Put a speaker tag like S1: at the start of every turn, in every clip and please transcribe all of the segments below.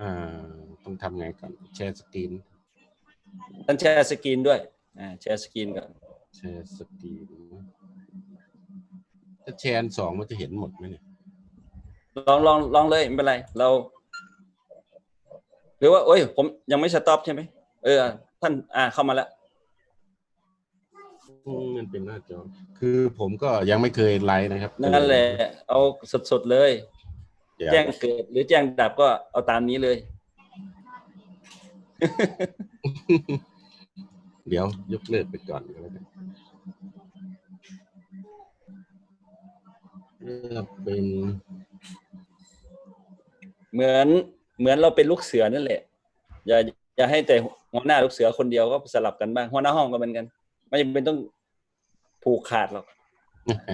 S1: อ่าต้องทำไงก่อนแชร์สกรีน
S2: ท่านแชร์สกรีนด้วยอ่าแชร์สกรีนก่อน
S1: แชร์สกรีนถ้าแชร์อันสองมันจะเห็นหมดไหมเนี่ย
S2: ลองลองลองเลยไม่เป็นไร เรา หรือว่าโอ้ยผมยังไม่สต็อปใช่ไหมเออ ท่านอ่าเข้ามาแล้ว
S1: อืมมันเป็นหน้าจอ คือผมก็ยังไม่เคยไลฟ์นะครับ
S2: นั่นแหละ เอาสดๆเลย
S1: เดี๋ยว
S2: แจ้งเกิดหรือแจ้งดับก็เอาตามนี้เลย
S1: เดี๋ยวยกเลิกไปก่อนก็แล้วกันเลือกเป็น
S2: เหมือนเหมือนเราเป็นลูกเสือนั่นแหละ อย่าอย่าให้แต่หัวหน้าลูกเสือคนเดียวก็สลับกันบ้างหัวหน้าห้องก็เหมือนกัน ไม่จำเป็นต้องผูกขาดหรอก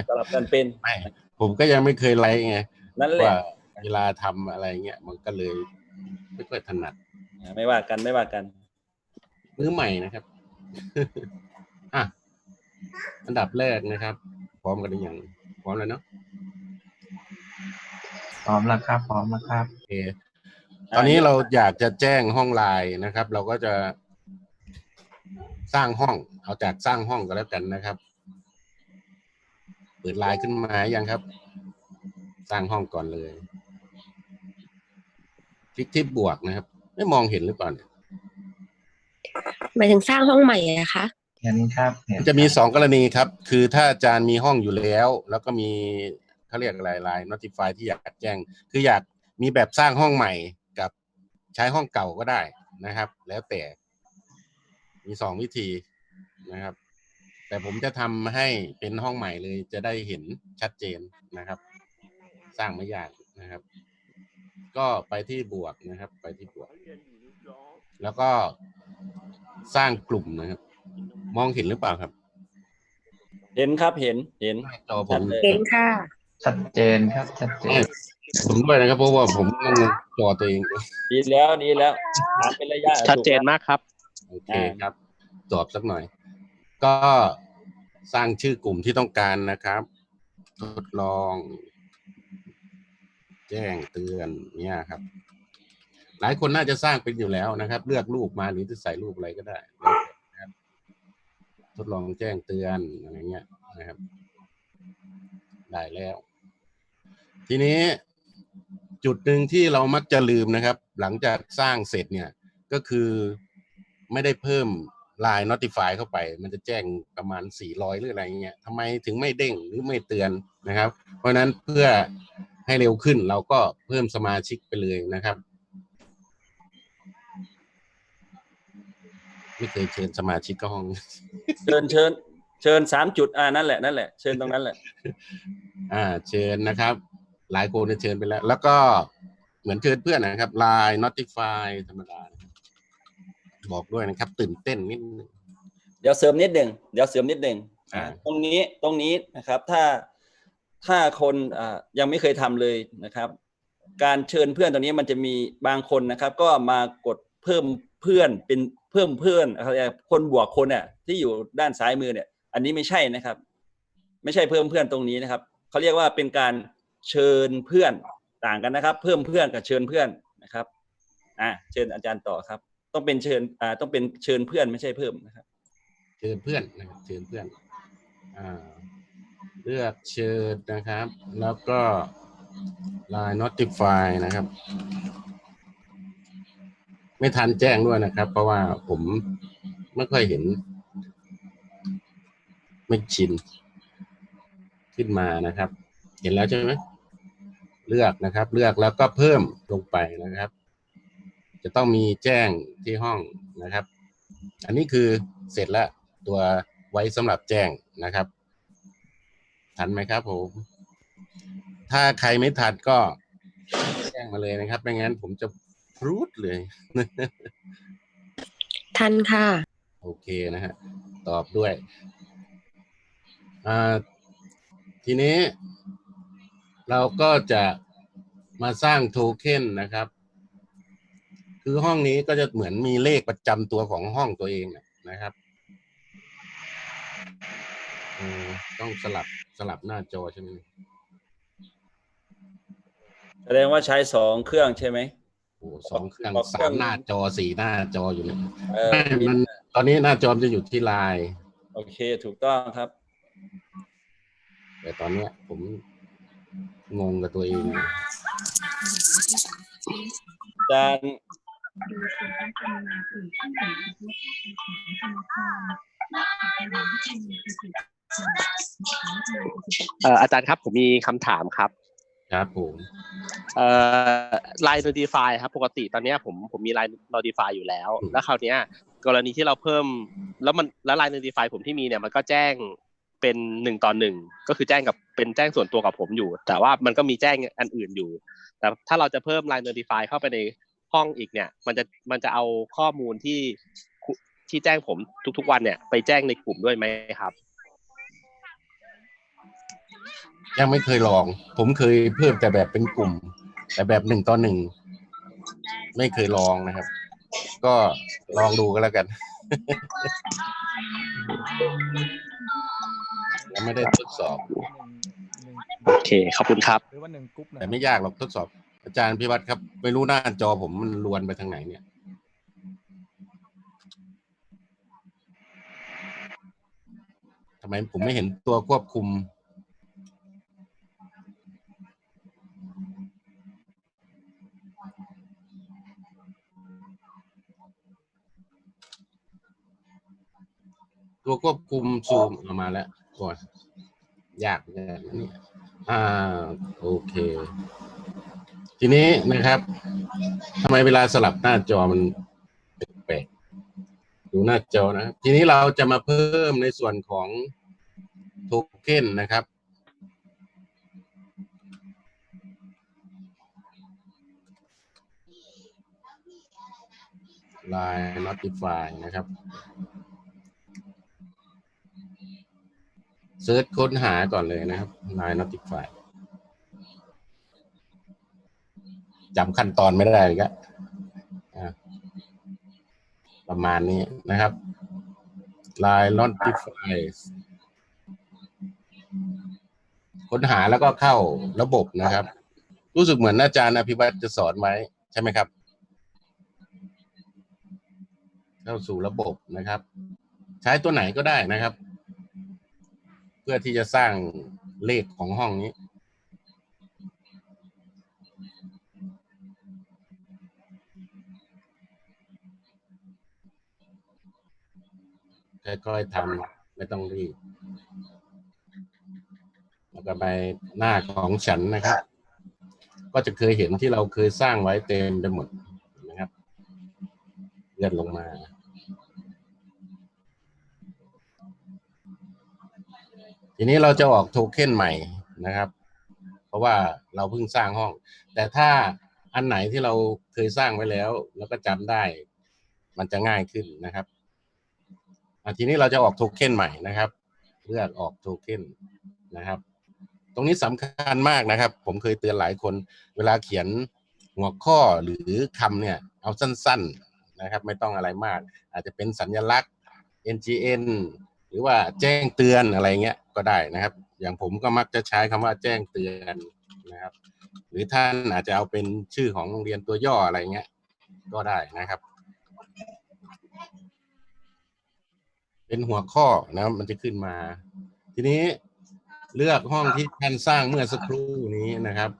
S2: สลับกันเป็น
S1: ไม่ผมก็ยังไม่เคยไลฟ์ไง
S2: นั่นแหละ
S1: ว่า เวลาทำอะไรเงี้ยมันก็เลยไม่ค่อยถนัด
S2: ไม่ว่ากันไม่ว่ากัน
S1: มือใหม่นะครับอะอันดับแรกนะครับ พร้อมกันหรือยังพร้อมแล้วเนาะ
S3: พร้อมแล้วครับพร้อมแล้วครับ
S1: โอเคตอนนี้เราอยากจะแจ้งห้องไลน์นะครับ เราก็จะสร้างห้อง เอาจากสร้างห้องก็แล้วกันนะครับ เปิดไลน์ขึ้นมายังครับ สร้างห้องก่อนเลย คลิกที่บวกนะครับ ไม่มองเห็นหรือเปล่าเนี่ย
S4: หมายถึงสร้างห้องใหม่อะคะ
S3: เห็นครับเห็น
S1: มันจะมีสองกรณีครับ คือถ้าอาจารย์มีห้องอยู่แล้ว แล้วก็มีเขาเรียกอะไรไลน์ notify ที่อยากแจ้ง คืออยากมีแบบสร้างห้องใหม่กับใช้ห้องเก่าก็ได้นะครับ แล้วแต่มีสองวิธีนะครับ แต่ผมจะทำให้เป็นห้องใหม่เลยจะได้เห็นชัดเจนนะครับ สร้างไม่ยากนะครับ ก็ไปที่บวกนะครับ ไปที่บวก แล้วก็สร้างกลุ่มนะครับ มองเห็นหรือเปล่าครับ
S2: เห็นครับเห็นเห็น
S1: หน้าจอผ
S2: ชั
S1: ม
S2: ดเลย
S4: เห็นค่ะ
S3: ชัดเจนครับชัดเจน
S1: ผมด้วยนะครับเพราะว่าผมนั่งจอตัวเอง
S2: ดีแล้วดีแล้วถามเป็นระยะ
S5: ชัดเจนมากครับ
S1: โอเคครับตอบสักหน่อย ก็สร้างชื่อกลุ่มที่ต้องการนะครับ ทดลอง แจ้งเตือนเนี่ยครับ หลายคนน่าจะสร้างเป็นอยู่แล้วนะครับ เลือกรูปมาหรือจะใส่รูปอะไรก็ได้นะครับทดลองแจ้งเตือนอะไรเงี้ยนะครับ ได้แล้ว ทีนี้จุดหนึ่งที่เรามักจะลืมนะครับ หลังจากสร้างเสร็จเนี่ยก็คือไม่ได้เพิ่ม Line Notify เข้าไป มันจะแจ้งประมาณ 400 หรืออะไรเงี้ยทำไมถึงไม่เด้งหรือไม่เตือนนะครับ เพราะนั้นเพื่อ ให้เร็วขึ้น เราก็เพิ่มสมาชิกไปเลยนะครับ ไม่เคยเชิญสมาชิกก็ห้อง
S2: เชิญเชิญเชิญสามจุดอ่านั่นแหละนั่นแหละเชิญตรงนั้นแหละ
S1: อ่า เชิญนะครับ หลายคนเนี่ยเชิญไปแล้ว แล้วก็เหมือนเชิญเพื่อนนะครับ Line Notify ธรรมดานะครับบอกด้วยนะครับ ตื่นเต้นนิดนึง
S2: เดี๋ยวเสริมนิดหนึ่งเดี๋ยวเสริมนิดหนึ่ง
S1: อ่า
S2: ตรงนี้ตรงนี้นะครับ ถ้า ถ้าคนยังไม่เคยทำเลยนะครับ การเชิญเพื่อนตรงนี้มันจะมีบางคนนะครับ ก็มากดเพิ่มเพื่อนเป็นเพิ่มเพื่อนอะไรคนบวกคนเนี่ยที่อยู่ด้านซ้ายมือเนี่ย อันนี้ไม่ใช่นะครับ ไม่ใช่เพิ่มเพื่อนตรงนี้นะครับเขาเรียกว่าเป็นการเชิญเพื่อนต่างกันนะครับ เพิ่มเพื่อนกับเชิญเพื่อนนะครับอ่าเชิญอาจารย์ต่อครับ ต้องเป็นเชิญอ่าต้องเป็นเชิญเพื่อนไม่ใช่เพิ่มนะครับ
S1: เชิญเพื่อนนะครับเชิญเพื่อนอ่า เลือกเชิญนะครับ แล้วก็ Line Notify นะครับ ไม่ทันแจ้งด้วยนะครับ เพราะว่าผมไม่ค่อยเห็น ไม่ชิน ขึ้นมานะครับ เห็นแล้วใช่ไหมเลือกนะครับ เลือกแล้วก็เพิ่มลงไปนะครับ จะต้องมีแจ้งที่ห้องนะครับ อันนี้คือเสร็จแล้วตัวไว้สำหรับแจ้งนะครับ ทันไหมครับผม ถ้าใครไม่ทันก็แจ้งมาเลยนะครับ ไม่งั้นผมจะพรูดเลย
S4: ทันค่ะ
S1: โอเคนะฮะ ตอบด้วยอ่าทีนี้ เราก็จะมาสร้างโทเค็นนะครับ คือห้องนี้ก็จะเหมือนมีเลขประจำตัวของห้องตัวเองน่ะนะครับเออ ต้องสลับสลับหน้าจอใช่ไหม
S2: แสดงว่าใช้สองเครื่องใช่ไหม
S1: โอ้สองเครื่อง
S2: บอกเครื่
S1: สา
S2: อง
S1: มหน้าจอสี่หน้าจออยู่เนี่ย
S2: เออ
S1: ไม่มันตอนนี้หน้าจอมันจะอยู่ที่ไลน์
S2: โอเค ถูกต้องครับ
S1: แต่ตอนเนี้ยผมงงกับตัวเอง
S2: อาจารย์
S5: เอ่ออาจารย์ครับผมมีคำถามครับ
S1: ครับผม
S5: เอ่อ Line Notify ครับ ปกติตอนเนี้ยผมผมมี Line Notify อยู่แล้ว แล้วคราวเนี้ย กรณีที่เราเพิ่ม แล้วมันแล้ว Line Notify ผมที่มีเนี่ยมันก็แจ้งเป็นหนึ่งต่อหนึ่งก็คือแจ้งกับเป็นแจ้งส่วนตัวกับผมอยู่ แต่ว่ามันก็มีแจ้งอันอื่นอยู่ แต่ถ้าเราจะเพิ่ม Line Notify เข้าไปในห้องอีกเนี่ย มันจะมันจะเอาข้อมูลที่คุที่แจ้งผมทุกๆวันเนี่ย ไปแจ้งในกลุ่มด้วยไหมครับ
S1: ยังไม่เคยลอง ผมเคยเพิ่มแต่แบบเป็นกลุ่ม แต่แบบหนึ่งต่อหนึ่งไม่เคยลองนะครับ ก็ลองดูก็แล้วกัน ยังไม่ได้ทดสอบ
S5: โอเค ขอบคุณครับ
S6: หรือว่าหนึ่งกรุ๊ปนะ
S1: แต่ไม่ยากหรอกทดสอบ อาจารย์พิวัตรครับ ไม่รู้หน้าจอผมมันลวนไปทางไหนเนี่ย ทำไมผมไม่เห็นตัวควบคุม ตัวควบคุมซูมออกมาแล้วก่อนยากเหมือนกันนะเนี่ยอ่าโอเค ทีนี้นะครับทำไมเวลาสลับหน้าจอมันแปลกดูหน้าจอนะทีนี้เราจะมาเพิ่มในส่วนของโทเค็นนะครับ Line Notify นะครับ เซิร์ชค้นหาก่อนเลยนะครับ Line Notify จำขั้นตอนไม่ได้เลยก็อะประมาณนี้นะครับ Line Notify ค้นหาแล้วก็เข้าระบบนะครับ รู้สึกเหมือนอาจารย์อภิวัตจะสอนไว้ใช่ไหมครับ เข้าสู่ระบบนะครับ ใช้ตัวไหนก็ได้นะครับ เพื่อที่จะสร้างเลขของห้องนี้ ค่อยๆทำไม่ต้องรีบแล้วก็ไปหน้าของฉันนะครับ ก็จะเคยเห็นที่เราเคยสร้างไว้เต็มไปหมดนะครับเลื่อนลงมา ทีนี้เราจะออกโทเค็นใหม่นะครับ เพราะว่าเราเพิ่งสร้างห้อง แต่ถ้าอันไหนที่เราเคยสร้างไว้แล้ว แล้วก็จำได้ มันจะง่ายขึ้นนะครับทีนี้เราจะออกโทเค็นใหม่นะครับ เลือกออกโทเค็นนะครับ ตรงนี้สำคัญมากนะครับ ผมเคยเตือนหลายคน เวลาเขียนหัวข้อหรือคำเนี่ย เอาสั้น ๆนะครับ ไม่ต้องอะไรมาก อาจจะเป็นสัญลักษณ์ ngn หรือว่าแจ้งเตือนอะไรเงี้ยก็ได้นะครับ อย่างผมก็มักจะใช้คำว่าแจ้งเตือนนะครับ หรือท่านอาจจะเอาเป็นชื่อของโรงเรียนตัวย่ออะไรเงี้ยก็ได้นะครับ เป็นหัวข้อนะครับมันจะขึ้นมา ทีนี้เลือกห้องที่ท่านสร้างเมื่อสักครู่นี้นะครับ